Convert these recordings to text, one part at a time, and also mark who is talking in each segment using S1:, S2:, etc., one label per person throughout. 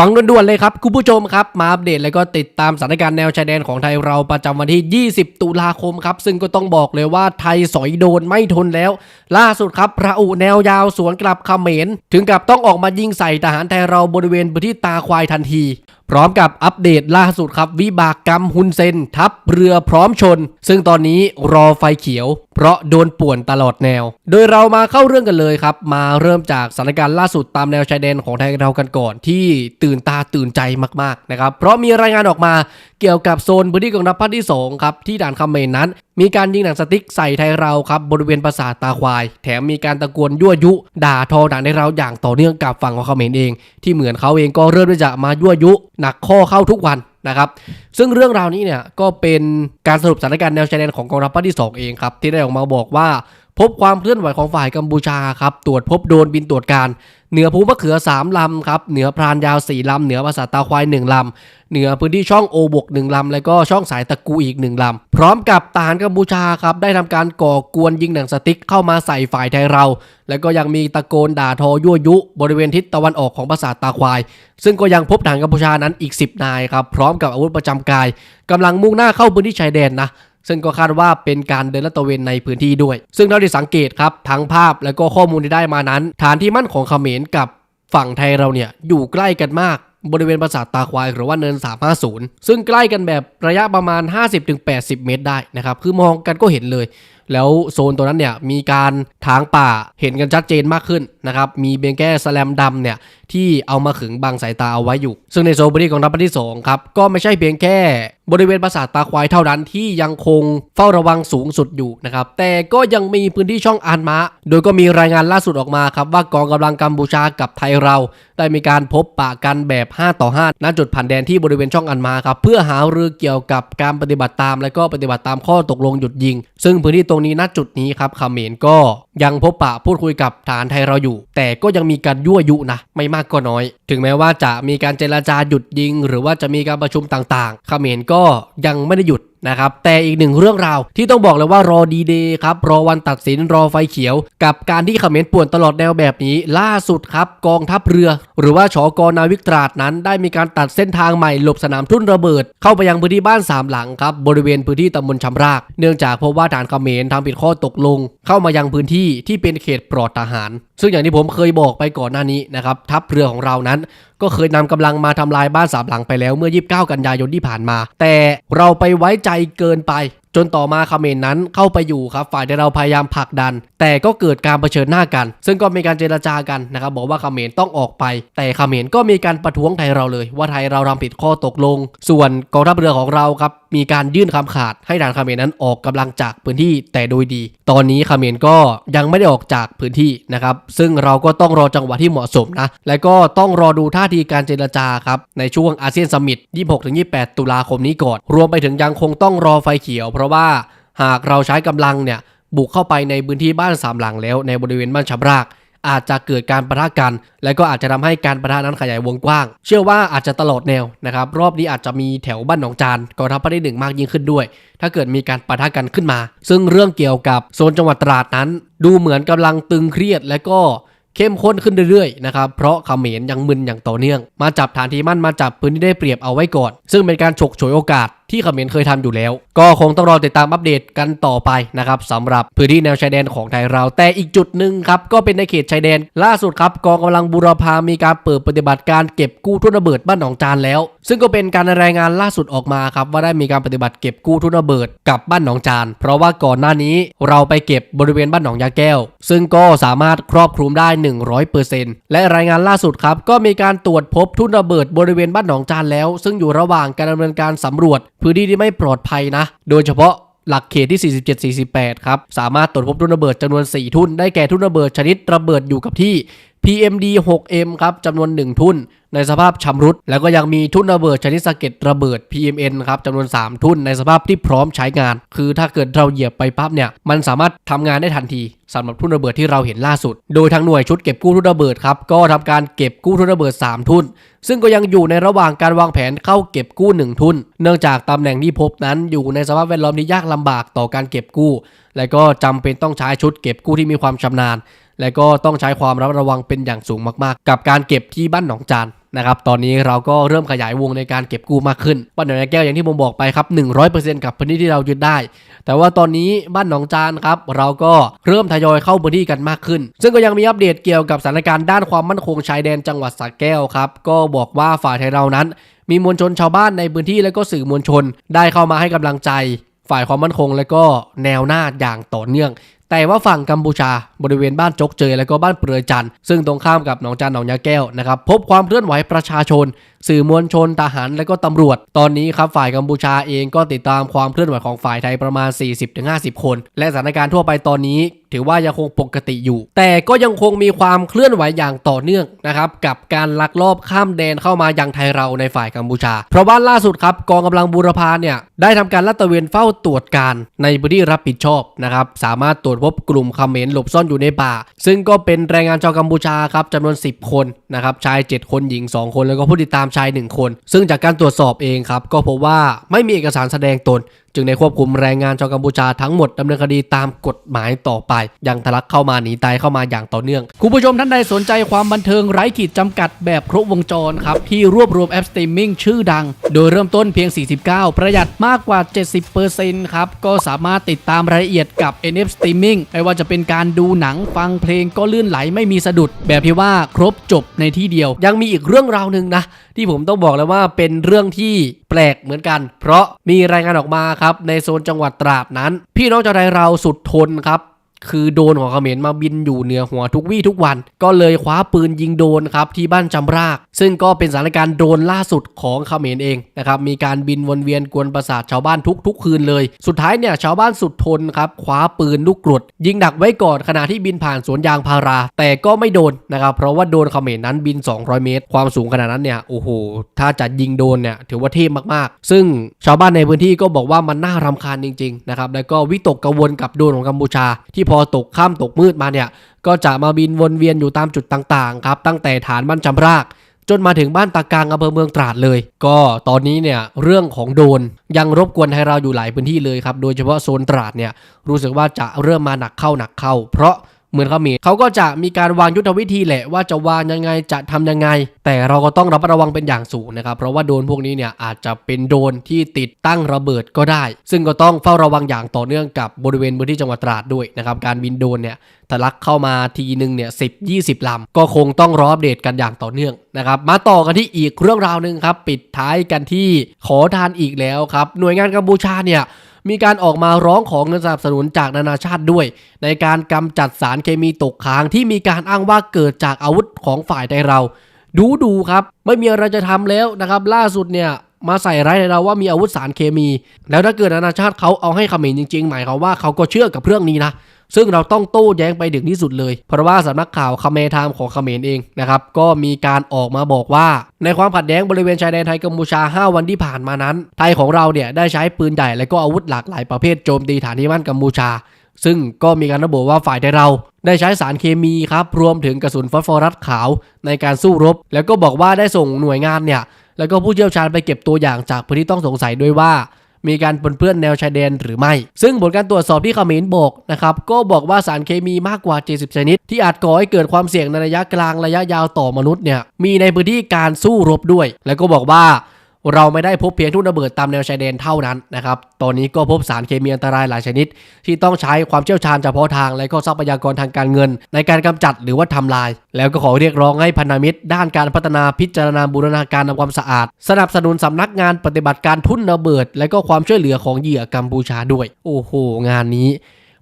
S1: ฟังด่วนๆเลยครับ คุณผู้ชมครับ มาอัปเดตแล้วก็ติดตามสถานการณ์แนวชายแดนของไทยเราประจำวันที่ 20 ตุลาคมครับ ซึ่งก็ต้องบอกเลยว่าไทยสอยโดนไม่ทนแล้ว ล่าสุดครับพระอุแนวยาวสวนกลับเขมร ถึงกับต้องออกมายิงใส่ทหารไทยเราบริเวณพื้นที่ตาควายทันทีพร้อมกับอัปเดตล่าสุดครับ วิบากกรรมฮุนเซน ทัพเรือพร้อมชน ซึ่งตอนนี้รอไฟเขียว เพราะโดนป่วนตลอดแนว โดยเรามาเข้าเรื่องกันเลยครับ มาเริ่มจากสถานการณ์ล่าสุดตามแนวชายแดนของไทยเรากันก่อน ที่ตื่นตาตื่นใจมากๆนะครับเพราะมีรายงานออกมาเกี่ยวกับโซนพื้นที่กองทัพภาคที่2ครับที่ด่านคำเมรนั้น มีการยิงหนังสติ๊กใส่ไทยเราครับบริเวณปราสาทตาควาย แถมมีการตะโกนยั่วยุ ด่าทอด่านไทยเราอย่างต่อเนื่องกับฝั่งของเขมรเอง ที่เหมือนเขาเองก็เริ่มที่จะมายั่วยุ หนักข้อเข้าทุกวันนะครับซึ่งเรื่องราวนี้เนี่ยก็เป็นการสรุปสถานการณ์แนวชายแดนของกองทัพภาคที่ 2 เองครับที่ได้ออกมาบอกว่าพบความเคลื่อนไหวของฝ่ายกัมพูชาครับตรวจพบโดนบินตรวจการ เหนือภูมะเขือ 3 ลำครับ เหนือพรานยาว 4 ลำ เหนือภาษาตาควาย 1 ลำ เหนือพื้นที่ช่องโอบก 1 ลำ แล้วก็ช่องสายตะกูอีก 1 ลำ พร้อมกับทหารกัมพูชาครับ ได้ทำการก่อกวนยิงหนังสติ๊กเข้ามาใส่ฝ่ายไทยเรา แล้วก็ยังมีตะโกนด่าทอยั่วยุ บริเวณทิศตะวันออกของปราสาตาควาย ซึ่งก็ยังพบทหารกัมพูชานั้นอีก 10 นายครับ พร้อมกับอาวุธประจำกายกำลังมุ่งหน้าเข้าพื้นที่ชายแดนนะ ซึ่งก็คาดว่าเป็นการเดินลาดตระเวนในพื้นที่ด้วย ซึ่งเราได้สังเกตครับทั้งภาพและก็ข้อมูลที่ได้มานั้น ฐานที่มั่นของเขมรกับฝั่งไทยเราเนี่ยอยู่ใกล้กันมากบริเวณปราสาทตาควายหรือว่าเนิน 350 ซึ่งใกล้กันแบบระยะประมาณ 50-80 เมตรได้นะครับ คือมองกันก็เห็นเลย แล้วโซนตัวนั้นเนี่ยมีการถางป่าเห็นกันชัดเจนมากขึ้นนะครับ มีเบียงแก้สแลมดำเนี่ยที่เอามาขึงบังสายตาเอาไว้อยู่ ซึ่งในโซนพื้นที่ของทัพภาคที่2ครับก็ไม่ใช่เพียงแค่บริเวณปราสาทตาควายเท่านั้นที่ยังคงเฝ้าระวังสูงสุดอยู่นะครับแต่ก็ยังมีพื้นที่ช่องอานมะ โดยก็มีรายงานล่าสุดออกมาครับว่ากองกำลังกัมพูชากับไทยเรา ได้มีการพบปะกันแบบ 5 ต่อ5ณจุดผ่านแดนที่บริเวณช่องอันมาครับเพื่อหารือเกี่ยวกับการปฏิบัติตาม และก็ปฏิบัติตามข้อตกลงหยุดยิง ซึ่งพื้นที่ตรงนี้ณจุดนี้ครับเขมรก็ ยังพบปะพูดคุยกับฐานไทยเราอยู่ แต่ก็ยังมีการยั่วยุนะไม่มากก็น้อย ถึงแม้ว่าจะมีการเจรจาหยุดยิง หรือว่าจะมีการประชุมต่างๆขเขมรก็ยังไม่ได้หยุด นะครับแต่อีกหนึ่งเรื่องราวที่ต้องบอกเลยว่ารอดีเดย์ครับรอวันตัดสินรอไฟเขียว กับการที่เขมรป่วนตลอดแนวแบบนี้ ล่าสุดครับกองทัพเรือ หรือว่าชอกนาวิกตราดนั้น ได้มีการตัดเส้นทางใหม่หลบสนามทุ่นระเบิด เข้าไปยังพื้นที่บ้านสามหลังครับบริเวณพื้นที่ตำบลชำราก เนื่องจากพบว่าฐานเขมรทำผิดข้อตกลง เข้ามายังพื้นที่ที่เป็นเขตปลอดทหาร ซึ่งอย่างที่ผมเคยบอกไปก่อนหน้านี้นะครับทัพเรือของเรานั้นก็เคยนำกำลังมาทำลายบ้านสามหลังไปแล้วเมื่อ 29 กันยายนที่ผ่านมา แต่เราไปไว้ใจเกินไป จนต่อมาเขมรนั้นเข้าไปอยู่ครับฝ่ายที่เราพยายามผลักดัน แต่ก็เกิดการเผชิญหน้ากัน ซึ่งก็มีการเจรจากันนะครับบอกว่าเขมรต้องออกไป แต่เขมรก็มีการประท้วงไทยเราเลย ว่าไทยเราทำผิดข้อตกลง ส่วนกองทัพเรือของเราครับมีการยื่นคำขาดให้ด่านเขมรนั้นออกกำลังจากพื้นที่แต่โดยดี ตอนนี้เขมรก็ยังไม่ได้ออกจากพื้นที่นะครับ ซึ่งเราก็ต้องรอจังหวะที่เหมาะสมนะ และก็ต้องรอดูท่าทีการเจรจาครับในช่วงอาเซียนสมิต26-28 ตุลาคมนี้ก่อน รวมไปถึงยังคงต้องรอไฟเขียวเพราะว่าหากเราใช้กำลังเนี่ยบุกเข้าไปในพื้นที่บ้านสามหลังแล้ว ในบริเวณบ้านชับราก อาจจะเกิดการประทะกัน และก็อาจจะทำให้การประทะนั้นขยายวงกว้าง เชื่อว่าอาจจะตลอดแนวนะครับรอบนี้อาจจะมีแถวบ้านหนองจานกองทัพภาคที่หนึ่งมากยิ่งขึ้นด้วย ถ้าเกิดมีการประทะกันขึ้นมา ซึ่งเรื่องเกี่ยวกับโซนจังหวัดตราดนั้น ดูเหมือนกำลังตึงเครียดและก็เข้มข้นขึ้นเรื่อยๆนะครับ เพราะเขมรยังมึนอย่างต่อเนื่อง มาจับฐานที่มั่นมาจับพื้นที่ได้เปรียบเอาไว้ก่อน ซึ่งเป็นการฉกฉวยโอกาส ที่เขมรเคยทำอยู่แล้ว ก็คงต้องรอติดตามอัปเดตกันต่อไปนะครับสำหรับพื้นที่แนวชายแดนของไทยเรา แต่อีกจุดหนึ่งครับก็เป็นในเขตชายแดน ล่าสุดครับกองกำลังบูรพามีการเปิดปฏิบัติการเก็บกู้ทุนระเบิดบ้านหนองจานแล้ว ซึ่งก็เป็นการรายงานล่าสุดออกมาครับว่าได้มีการปฏิบัติเก็บกู้ทุนระเบิดกับบ้านหนองจาน เพราะว่าก่อนหน้านี้เราไปเก็บบริเวณบ้านหนองยาแก้ว ซึ่งก็สามารถครอบคลุมได้ 100%และรายงานล่าสุดครับก็มีการตรวจพบทุนระเบิดบริเวณบ้านหนองจานแล้ว ซึ่งอยู่ระหว่างการดำเนินการสำรวจพื้นที่ที่ไม่ปลอดภัยนะ โดยเฉพาะหลักเขตที่ 47-48 ครับ สามารถตรวจพบทุนระเบิดจำนวน 4 ทุ่น ได้แก่ทุนระเบิดชนิดระเบิดอยู่กับที่ PMD 6M ครับจำนวน 1 ทุนในสภาพชำรุด แล้วก็ยังมีทุนระเบิดชนิดสะเก็ดระเบิด PMN ครับจำนวน 3 ทุนในสภาพที่พร้อมใช้งาน คือถ้าเกิดเราเหยียบไปปั๊บเนี่ย มันสามารถทำงานได้ทันทีสำหรับทุนระเบิดที่เราเห็นล่าสุด โดยทางหน่วยชุดเก็บกู้ทุนระเบิดครับก็ทำการเก็บกู้ทุนระเบิด 3 ทุนซึ่งก็ยังอยู่ในระหว่างการวางแผนเข้าเก็บกู้ 1 ทุน เนื่องจากตำแหน่งที่พบนั้นอยู่ในสภาพแวดล้อมที่ยากลำบากต่อการเก็บกู้ และก็จำเป็นต้องใช้ชุดเก็บกู้ที่มีความชำนาญ และก็ต้องใช้ความระมัดระวังเป็นอย่างสูงมากๆ กับการเก็บที่บ้านหนองจานนะครับตอนนี้เราก็เริ่มขยายวงในการเก็บกู้มากขึ้น บ้านหนองยาแก้วอย่างที่ผมบอกไปครับ100%กับพื้นที่ที่เรายึดได้ แต่ว่าตอนนี้บ้านหนองจานครับเราก็เริ่มทยอยเข้าพื้นที่กันมากขึ้น ซึ่งก็ยังมีอัปเดตเกี่ยวกับสถานการณ์ด้านความมั่นคงชายแดนจังหวัดสระแก้วครับก็บอกว่าฝ่ายไทยเรานั้น มีมวลชนชาวบ้านในพื้นที่และก็สื่อมวลชน ได้เข้ามาให้กำลังใจฝ่ายความมั่นคงและก็แนวหน้าอย่างต่อเนื่อง แต่ว่าฝั่งกัมพูชาบริเวณบ้านจกเจยและก็บ้านเปลือยจันทร์ซึ่งตรงข้ามกับหนองจานหนองยาแก้วนะครับพบความเคลื่อนไหวประชาชน สื่อมวลชนทหารและก็ตำรวจ ตอนนี้ครับฝ่ายกัมพูชาเองก็ติดตามความเคลื่อนไหวของฝ่ายไทยประมาณ 40-50 คน และสถานการณ์ทั่วไปตอนนี้ ถือว่ายังคงปกติอยู่ แต่ก็ยังคงมีความเคลื่อนไหวอย่างต่อเนื่องนะครับกับการลักลอบข้ามแดนเข้ามายังไทยเราในฝ่ายกัมพูชา เพราะว่าล่าสุดครับกองกำลังบูรพาเนี่ยได้ทำการลาดตระเวนเฝ้าตรวจการในพื้นที่รับผิดชอบนะครับสามารถตรวจพบกลุ่มเขมรหลบซ่อนอยู่ในป่า ซึ่งก็เป็นแรงงานชาวกัมพูชาครับจำนวน 10 คนนะครับชาย 7 คนหญิง 2 คน แล้วก็ผู้ติดตามชาย 1 คน ซึ่งจากการตรวจสอบเองครับก็พบว่าไม่มีเอกสารแสดงตน จึงได้ควบคุมแรงงานชาวกัมพูชาทั้งหมดดำเนินคดีตามกฎหมายต่อไป ยังทะลักเข้ามาหนีตายเข้ามาอย่างต่อเนื่อง คุณผู้ชมท่านใดสนใจความบันเทิงไร้ขีดจำกัดแบบครบวงจรครับ ที่รวบรวมแอปสตรีมมิ่งชื่อดัง โดยเริ่มต้นเพียง 49 ประหยัดมากกว่า 70%ครับ ก็สามารถติดตามรายละเอียดกับ NF Streaming ไม่ว่าจะเป็นการดูหนังฟังเพลงก็ลื่นไหลไม่มีสะดุด แบบที่ว่าครบจบในที่เดียว ยังมีอีกเรื่องราวหนึ่งนะ ที่ผมต้องบอกเลยว่าเป็นเรื่องที่แปลกเหมือนกัน เพราะมีรายงานออกมาครับในโซนจังหวัดตราดนั้น พี่น้องชาวไทยเราสุดทนครับ คือโดนของเขมรมาบินอยู่เหนือหัวทุกวี่ทุกวัน ก็เลยคว้าปืนยิงโดนครับที่บ้านจำราก ซึ่งก็เป็นสถานการณ์โดนล่าสุดของเขมรเองนะครับมีการบินวนเวียนกวนประสาทชาวบ้านทุกทุกคืนเลย สุดท้ายเนี่ยชาวบ้านสุดทนครับคว้าปืนลูกกรดยิงดักไว้ก่อนขณะที่บินผ่านสวนยางพารา แต่ก็ไม่โดนนะครับเพราะว่าโดนเขมรนั้นบิน 200 เมตร ความสูงขนาดนั้นเนี่ยโอ้โหถ้าจะยิงโดนเนี่ยถือว่าเทพมากๆ ซึ่งชาวบ้านในพื้นที่ก็บอกว่ามันน่ารำคาญจริงๆนะครับแล้วก็วิตกกังวลกับโดนของกัมพูชาที่พอตกค่ำตกมืดมาเนี่ย ก็จะมาบินวนเวียนอยู่ตามจุดต่างๆครับ ตั้งแต่ฐานบ้านจำราก จนมาถึงบ้านตากางอำเภอเมืองตราดเลย ก็ตอนนี้เนี่ยเรื่องของโดนยังรบกวนให้เราอยู่หลายพื้นที่เลยครับ โดยเฉพาะโซนตราดเนี่ยรู้สึกว่าจะเริ่มมาหนักเข้าหนักเข้า เพราะ เหมือนเขามีเขาก็จะมีการวางยุทธวิธีแหละว่าจะวางยังไงจะทำยังไง แต่เราก็ต้องระมัดระวังเป็นอย่างสูงนะครับ เพราะว่าโดนพวกนี้เนี่ยอาจจะเป็นโดนที่ติดตั้งระเบิดก็ได้ ซึ่งก็ต้องเฝ้าระวังอย่างต่อเนื่องกับบริเวณพื้นที่จังหวัดตราดด้วยนะครับการบินโดนเนี่ยทะลักเข้ามาทีหนึ่งเนี่ยสิบยี่สิบลำก็คงต้องรออัปเดตกันอย่างต่อเนื่องนะครับมาต่อกันที่อีกเรื่องราวหนึ่งครับ ปิดท้ายกันที่ขอทานอีกแล้วครับ หน่วยงานกัมพูชาเนี่ย มีการออกมาร้องขอเงินสนับสนุนจากนานาชาติด้วย ในการกำจัดสารเคมีตกค้างที่มีการอ้างว่าเกิดจากอาวุธของฝ่ายใดเรา ดูดูครับ ไม่มีอะไรจะทำแล้วนะครับ ล่าสุดเนี่ยมาใส่ร้ายในเราว่ามีอาวุธสารเคมี แล้วถ้าเกิดนานาชาติเขาเอาให้เขมรจริงๆ หมายความว่าเขาก็เชื่อกับเรื่องนี้นะ ซึ่งเราต้องโต้แย้งไปถึงที่สุดเลย เพราะว่าสำนักข่าวคาเมไทม์ของเมรเองนะครับก็มีการออกมาบอกว่า ในความขัดแย้งบริเวณชายแดนไทยกัมพูชา 5 วันที่ผ่านมานั้น ไทยของเราเนี่ยได้ใช้ปืนใหญ่และก็อาวุธหลากหลายประเภทโจมตีฐานที่มั่นกัมพูชา ซึ่งก็มีการระบุว่าฝ่ายไทยเราได้ใช้สารเคมีครับรวมถึงกระสุนฟอสฟอรัสขาวในการสู้รบ แล้วก็บอกว่าได้ส่งหน่วยงานเนี่ยแล้วก็ผู้เชี่ยวชาญไปเก็บตัวอย่างจากพื้นที่ต้องสงสัยด้วยว่า มีการปนเปื้อนแนวชายแดนหรือไม่ ซึ่งผลการตรวจสอบที่เขมรบอกนะครับก็บอกว่าสารเคมีมากกว่า 70 ชนิด ที่อาจก่อให้เกิดความเสี่ยงในระยะกลางระยะยาวต่อมนุษย์เนี่ยมีในพื้นที่การสู้รบด้วย แล้วก็บอกว่า เราไม่ได้พบเพียงทุ่นระเบิดตามแนวชายแดนเท่านั้นนะครับ ตอนนี้ก็พบสารเคมีอันตรายหลายชนิด ที่ต้องใช้ความเชี่ยวชาญเฉพาะทาง และก็ทรัพยากรทางการเงิน ในการกำจัดหรือว่าทำลาย แล้วก็ขอเรียกร้องให้พันธมิตร ด้านการพัฒนาพิจารณาบูรณาการทำความสะอาด สนับสนุนสำนักงานปฏิบัติการทุ่นระเบิด และก็ความช่วยเหลือของเหยื่อกัมพูชาด้วย โอ้โห งานนี้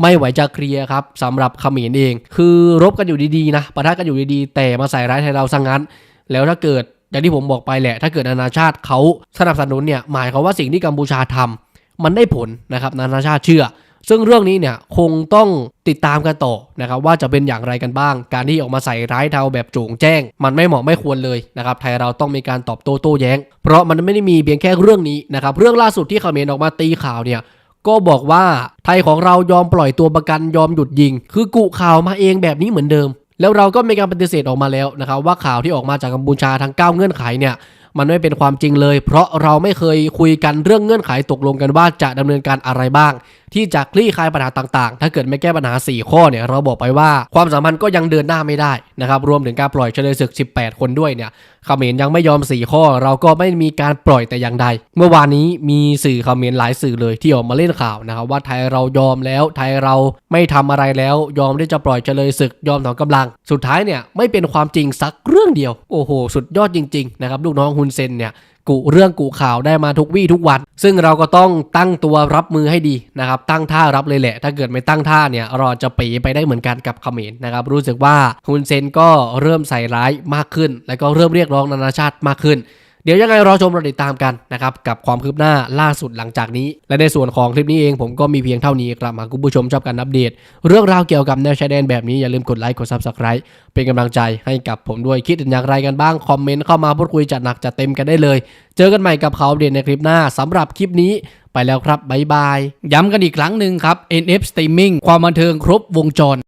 S1: ไม่ไหวจะเคลียร์ครับสำหรับขมิรเอง คือรบกันอยู่ดีๆนะปะทะกันอยู่ดีๆ แต่มาใส่ร้ายไทยเราซะงงั้น แล้วถ้าเกิด อย่างที่ผมบอกไปแหละ ถ้าเกิดนานาชาติเขาสนับสนุนเนี่ยหมายความว่าสิ่งที่กัมพูชาทำมันได้ผลนะครับนานาชาติเชื่อ ซึ่งเรื่องนี้เนี่ยคงต้องติดตามกันต่อนะครับว่าจะเป็นอย่างไรกันบ้าง การที่ออกมาใส่ร้ายเทาแบบโจงแจ้ง มันไม่เหมาะไม่ควรเลยนะครับไทยเราต้องมีการตอบโต้โต้แย้ง เพราะมันไม่ได้มีเพียงแค่เรื่องนี้นะครับเรื่องล่าสุดที่เขมรออกมาตีข่าวเนี่ยก็บอกว่าไทยของเรายอมปล่อยตัวประกันยอมหยุดยิง คือกุข่าวมาเองแบบนี้เหมือนเดิม แล้วเราก็มีการปฏิเสธออกมาแล้วนะครับว่าข่าวที่ออกมาจากกัมพูชาทั้ง 9 เงื่อนไขเนี่ยมันไม่เป็นความจริงเลย เพราะเราไม่เคยคุยกันเรื่องเงื่อนไขตกลงกันว่าจะดำเนินการอะไรบ้าง ที่จะคลี่คลายปัญหาต่างๆ ถ้าเกิดไม่แก้ปัญหา 4 ข้อเนี่ยเราบอกไปว่าความสัมพันธ์ก็ยังเดินหน้าไม่ได้นะครับรวมถึงการปล่อยเฉลยศึก 18 คนด้วยเนี่ยเขมรยังไม่ยอม 4 ข้อ เราก็ไม่มีการปล่อยแต่อย่างใด เมื่อวานนี้มีสื่อเขมรหลายสื่อเลยที่ออกมาเล่นข่าวนะครับว่าไทยเรายอมแล้ว ไทยเราไม่ทำอะไรแล้ว ยอมที่จะปล่อยเฉลยศึกยอมถอนกำลัง สุดท้ายเนี่ยไม่เป็นความจริงสักเรื่องเดียว โอ้โห สุดยอดจริงๆนะครับลูกน้องฮุนเซนเนี่ย กุเรื่องกุข่าวได้มาทุกวี่ทุกวัน ซึ่งเราก็ต้องตั้งตัวรับมือให้ดีนะครับ ตั้งท่ารับเลยแหละ ถ้าเกิดไม่ตั้งท่าเนี่ยเราจะปีไปได้เหมือนกันกับเขมรนะครับ รู้สึกว่าฮุนเซนก็เริ่มใส่ร้ายมากขึ้น แล้วก็เริ่มเรียกร้องนานาชาติมากขึ้น เดี๋ยวยังไงรอชมรอติดตามกันนะครับกับความคืบหน้าล่าสุดหลังจากนี้ และในส่วนของคลิปนี้เองผมก็มีเพียงเท่านี้ครับหากคุณผู้ชมชอบการอัปเดต เรื่องราวเกี่ยวกับแนวชายแดนแบบนี้อย่าลืมกดไลค์กด Subscribe เป็นกำลังใจให้กับผมด้วยคิดเห็นอย่างไรกันบ้างคอมเมนต์เข้ามาพูดคุยจัดหนักจัดเต็มกันได้เลย เจอกันใหม่กับข่าวเดตในคลิปหน้าสำหรับคลิปนี้ไปแล้วครับบ๊ายบาย ย้ำกันอีกครั้งหนึ่งครับ NF Streaming ความบันเทิงครบวงจร